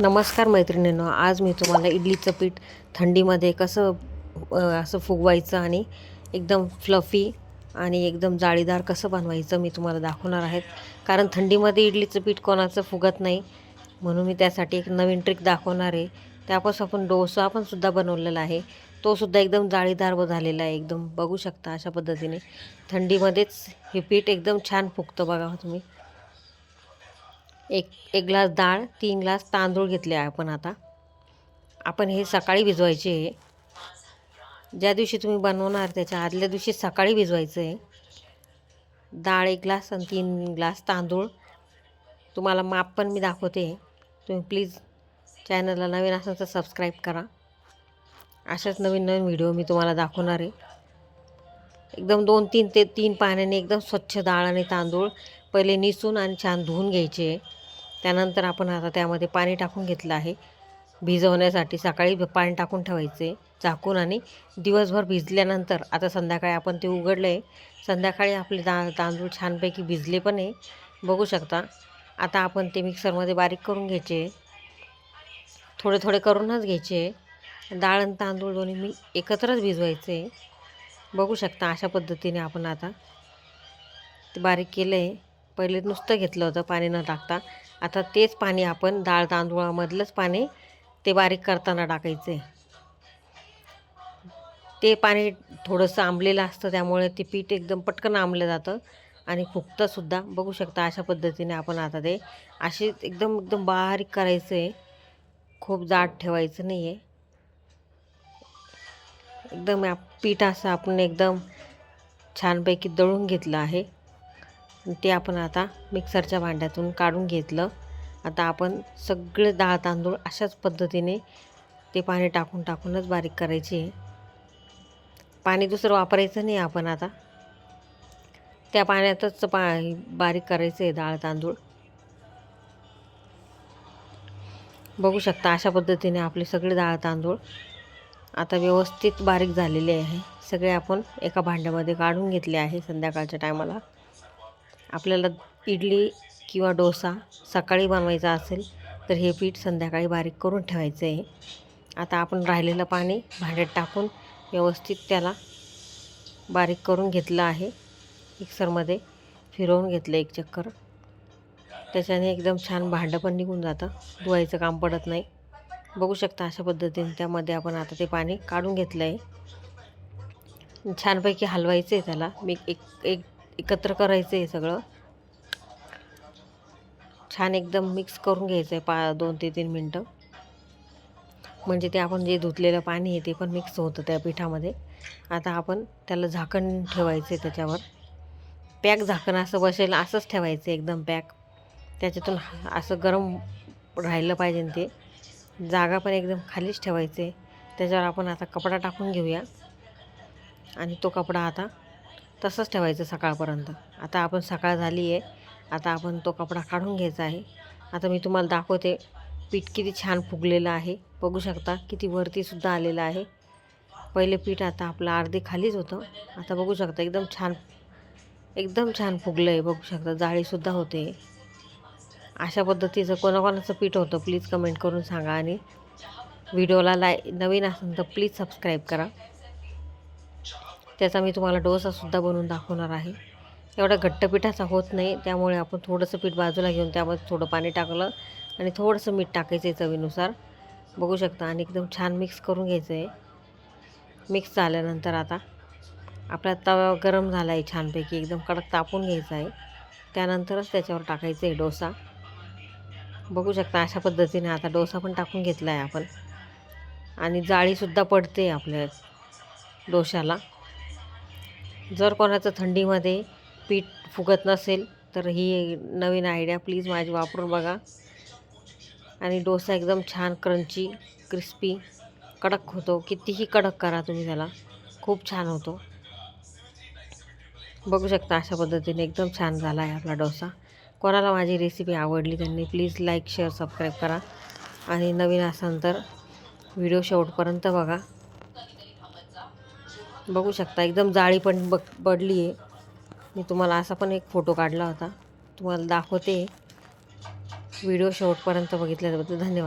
नमस्कार मैत्रिणींनो आज मी तुम्हाला इडलीचं पीठ थंडीमध्ये कसं असं फुगवायचं आणि एकदम फ्लफी आणि एकदम जाळीदार कसं बनवायचं मी तुम्हाला दाखवणार आहेत. कारण थंडीमध्ये इडलीचं पीठ कोणाचं फुगत नाही म्हणून मी त्यासाठी एक नवीन ट्रिक दाखवणार आहे. त्यापासून आपण डोसा पण सुद्धा बनवलेला आहे. तो सुद्धा एकदम जाळीदार व झालेला आहे एकदम बघू शकता अशा पद्धतीने. थंडीमध्येच हे पीठ एकदम छान फुगतं बघा तुम्ही. एक एक ग्लास डाळ तीन ग्लास तांदूळ घेतले आहे आपण आता. आपण हे सकाळी भिजवायचे आहे. ज्या दिवशी तुम्ही बनवणार त्याच्या आदल्या दिवशी सकाळी भिजवायचं आहे. डाळ एक ग्लास आणि तीन ग्लास तांदूळ. तुम्हाला माप पण मी दाखवते. तुम्ही प्लीज चॅनलला नवीन असाल तर सबस्क्राईब करा. अशाच नवीन नवीन व्हिडिओ मी तुम्हाला दाखवणार आहे. एकदम दोन तीन ते तीन पाण्याने एकदम स्वच्छ डाळ आणि तांदूळ. पहिले निसून आणि छान धुवून घ्यायचे. त्यानंतर आपण आता त्यामध्ये पाणी टाकून घेतलं आहे. भिजवण्यासाठी सकाळी पाणी टाकून ठेवायचे. झाकून आणि दिवसभर भिजल्यानंतर आता संध्याकाळी आपण ते उघडले. संध्याकाळी आपले दा तांदूळ छानपैकी भिजले पण आहे. बघू शकता. आता आपण ते मिक्सरमध्ये बारीक करून घ्यायचे. थोडे थोडे करूनच घ्यायचे. डाळ आणि तांदूळ दोन्ही मी एकत्रच भिजवायचे. बघू शकता अशा पद्धतीने आपण आता ते बारीक केलं. आहे पहिले नुसतं घेतलं होतं पाणी न टाकता. आता तेच पाणी आपण डाळ तांदूळामधलंच पाणी ते बारीक करताना टाकायचं. आहे ते पाणी थोडंसं आंबलेलं असतं त्यामुळे ते पीठ एकदम पटकन आंबलं जातं आणि फुगतंसुद्धा बघू शकता अशा पद्धतीने आपण आता ते अशी एकदम एकदम बारीक करायचं. आहे खूप जाड ठेवायचं नाही आहे एकदम पीठ असं आपण एकदम छानपैकी दळून घेतलं आहे. ते आपण आता मिक्सरच्या भांड्यातून काढून घेतलं. आता आपण सगळे डाळ तांदूळ अशाच पद्धतीने ते पाणी टाकून टाकूनच बारीक करायचे. आहे पाणी दुसरं वापरायचं नाही आपण आता. त्या पाण्यातच पा बारीक करायचं आहे डाळ तांदूळ. बघू शकता अशा पद्धतीने आपले सगळे डाळ तांदूळ आता व्यवस्थित बारीक झालेले आहे. सगळे आपण एका भांड्यामध्ये काढून घेतले आहे संध्याकाळच्या टायमाला. आपल्याला इडली किंवा डोसा सकाळी बनवायचा असेल तर हे पीठ संध्याकाळी बारीक करून ठेवायचं आहे. आता आपण राहिलेलं पाणी भांड्यात टाकून व्यवस्थित त्याला बारीक करून घेतलं आहे. मिक्सरमध्ये फिरवून घेतलं एक चक्कर. त्याच्याने एकदम छान भांडं पण निघून जातं. धुवायचं काम पडत नाही. बघू शकता अशा पद्धतीने त्यामध्ये आपण आता ते पाणी काढून घेतलं आहे. छानपैकी हलवायचं आहे त्याला. मी एक एक एकत्र करायचं आहे सगळं. छान एकदम मिक्स करून घ्यायचं आहे पा दोन ते तीन मिनटं. म्हणजे ते आपण जे धुतलेलं पाणी आहे ते पण मिक्स होतं त्या पिठामध्ये. आता आपण त्याला झाकण ठेवायचं आहे त्याच्यावर. पॅक झाकण असं बसेल असंच ठेवायचं आहे एकदम पॅक. त्याच्यातून असं गरम राहिलं पाहिजे ते. जागा पण एकदम खालीच ठेवायचे त्याच्यावर आपण आता कपडा टाकून घेऊया. आणि तो कपडा आता तसंच ठेवायचं सकाळपर्यंत. आता आपण सकाळ झाली आहे आता आपण तो कपडा काढून घ्यायचा आहे. आता मी तुम्हाला दाखवते. पीठ किती छान फुगलेलं आहे. बघू शकता किती वरतीसुद्धा आलेलं आहे. पहिले पीठ आता आपलं अर्धे खालीच होतं. आता बघू शकता एकदम छान एकदम छान फुगलं आहे बघू शकता जाळीसुद्धा होते. अशा पद्धतीचं कोणाकोणाचं पीठ होतं प्लीज कमेंट करून सांगा आणि व्हिडिओला लाय नवीन असेल तर प्लीज सबस्क्राईब करा. त्याचा मी तुम्हाला डोसासुद्धा बनवून दाखवणार आहे. एवढा घट्ट पिठाचा होत नाही त्यामुळे आपण थोडंसं पीठ बाजूला घेऊन त्यामध्ये थोडं पाणी टाकलं आणि थोडंसं मीठ टाकायचं आहे चवीनुसार. बघू शकता आणि एकदम छान मिक्स करून घ्यायचं आहे मिक्स झाल्यानंतर आता आपला तवा गरम झाला आहे छानपैकी एकदम कडक तापून घ्यायचा आहे त्यानंतरच त्याच्यावर टाकायचं आहे डोसा. बघू शकता अशा पद्धतीने आता डोसा पण टाकून घेतला आहे आपण. आणि जाळीसुद्धा पडते आपल्या डोशाला जर कोणाचं थंडीमध्ये पीठ फुगत नसेल तर ही नवीन आयडिया प्लीज माझी वापरून बघा. आणि डोसा एकदम छान क्रंची क्रिस्पी कडक होतो. कितीही कडक करा तुम्ही त्याला. खूप छान होतो. बघू शकता अशा पद्धतीने एकदम छान झाला आहे आपला डोसा. कोणाला माझी रेसिपी आवडली त्यांनी प्लीज लाईक शेअर सबस्क्राईब करा. आणि नवीन असाल तर व्हिडिओ शेवटपर्यंत बघा. बघू शकता एकदम जाळी पण बघ पडली आहे मी तुम्हाला असा पण एक फोटो काढला होता. तुम्हाला दाखवते. व्हिडिओ शेवटपर्यंत बघितल्याबद्दल धन्यवाद.